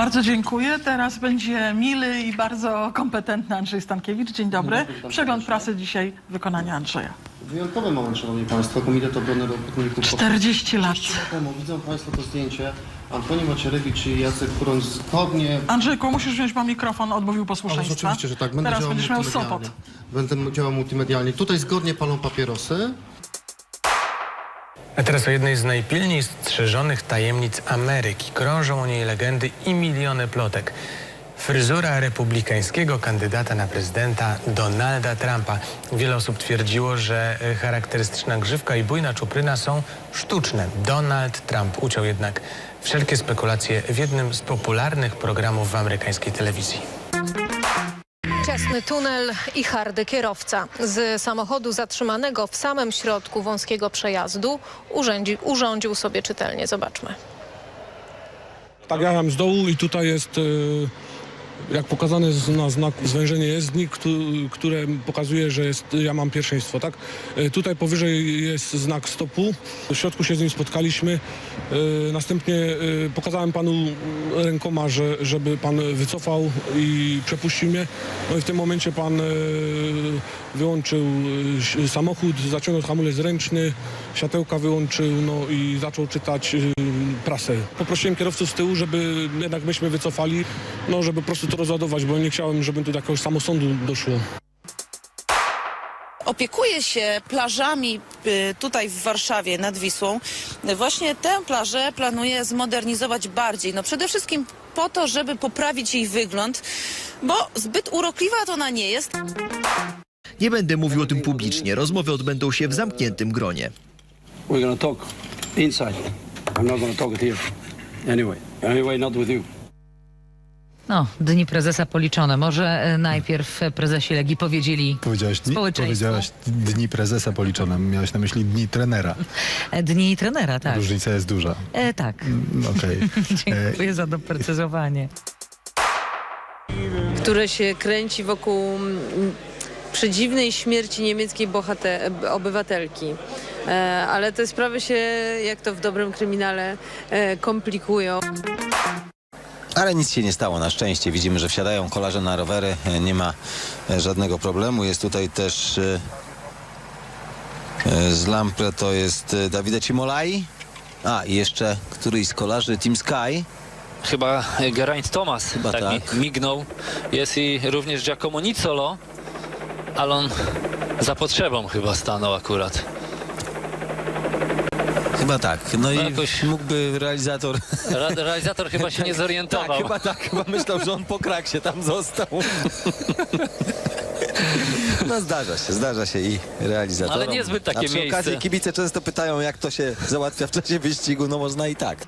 Bardzo dziękuję. Teraz będzie mily i bardzo kompetentny Andrzej Stankiewicz. Dzień dobry. Przegląd prasy dzisiaj wykonania Andrzeja. Wyjątkowy moment, Szanowni Państwo. Komitet Obrony Robotników 40 lat. temu widzą Państwo to zdjęcie. Antoni Macierewicz i Jacek Kuroń zgodnie... Andrzejku, musisz wziąć pan mikrofon, odmówił Ależ posłuszeństwa. oczywiście, że tak. Będę Teraz będziesz miał. Sopot. Będę działał multimedialnie. Tutaj zgodnie palą papierosy. A teraz o jednej z najpilniej strzeżonych tajemnic Ameryki. Krążą o niej legendy i miliony plotek. Fryzura republikańskiego kandydata na prezydenta Donalda Trumpa. Wiele osób twierdziło, że charakterystyczna grzywka i bujna czupryna są sztuczne. Donald Trump uciął jednak wszelkie spekulacje w jednym z popularnych programów w amerykańskiej telewizji. Ciasny tunel i hardy kierowca. Z samochodu zatrzymanego w samym środku wąskiego przejazdu urządzi, urządził sobie czytelnie. Zobaczmy. Tak jechałem z dołu i tutaj jest, e, jak pokazane jest na znaku, zwężenie jezdni, któ- które pokazuje, że jest, ja mam pierwszeństwo, tak? E, Tutaj powyżej jest znak stopu. W środku się z nim spotkaliśmy. E, Następnie e, pokazałem panu rękoma, że, żeby pan wycofał i przepuścił mnie. No i w tym momencie pan wyłączył samochód, zaciągnął hamulec ręczny, światełka wyłączył, no i zaczął czytać prasę. Poprosiłem kierowców z tyłu, żeby jednak myśmy wycofali, no żeby po prostu to rozładować, bo nie chciałem, żeby tu do jakiegoś samosądu doszło. opiekuje się plażami y, tutaj w Warszawie nad Wisłą. Właśnie tę plażę planuje zmodernizować bardziej. No przede wszystkim po to, żeby poprawić jej wygląd, bo zbyt urokliwa to ona nie jest. Nie będę mówił o tym publicznie. Rozmowy odbędą się w zamkniętym gronie. We're going to talk inside. I'm not going to talk it here. Anyway, anyway, not with you. No, dni prezesa policzone. Może e, najpierw e, prezesi Legii powiedzieli Powiedziałaś dni, powiedziałaś dni prezesa policzone, miałaś na myśli dni trenera. e, dni trenera, tak. Różnica jest duża. E, tak. Mm, Okej. Dziękuję za doprecyzowanie. które się kręci wokół mm, przedziwnej śmierci niemieckiej bohater- obywatelki. E, ale te sprawy się, jak to w dobrym kryminale, e, komplikują. Ale nic się nie stało na szczęście. Widzimy, że wsiadają kolarze na rowery. E, Nie ma żadnego problemu. Jest tutaj też z Lampre to jest Davide Cimolai. A, i jeszcze któryś z kolarzy Team Sky. Chyba Geraint Thomas Chyba tak, tak. Mi, mignął. Jest i również Giacomo Nizzolo, ale on za potrzebą chyba stanął akurat. Chyba tak. No i jakoś- mógłby realizator... Ra realizator chyba się nie zorientował. Tak, chyba tak. Chyba myślał, że on po kraksie tam został. No zdarza się, zdarza się i realizatorom. Ale niezbyt takie A przy miejsce. okazji kibice często pytają, jak to się załatwia w czasie wyścigu. No można i tak.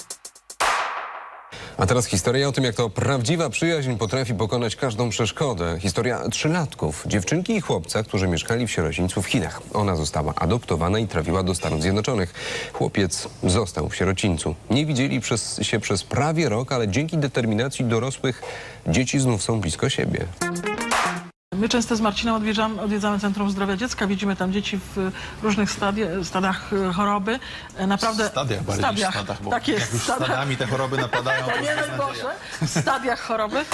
A teraz historia o tym, jak to prawdziwa przyjaźń potrafi pokonać każdą przeszkodę. Historia trzylatków, dziewczynki i chłopca, którzy mieszkali w sierocińcu w Chinach. Ona została adoptowana i trafiła do Stanów Zjednoczonych. Chłopiec został w sierocińcu. Nie widzieli przez, się przez prawie rok, ale dzięki determinacji dorosłych dzieci znów są blisko siebie. My często z Marcinem odwiedzamy, odwiedzamy Centrum Zdrowia Dziecka, widzimy tam dzieci w różnych stadia, stadiach e, choroby. E, Naprawdę, Stadiach bardziej niż stadach, bo tak jest, jak już stadiach. stadami te choroby napadają, To nie Boże, w stadiach choroby.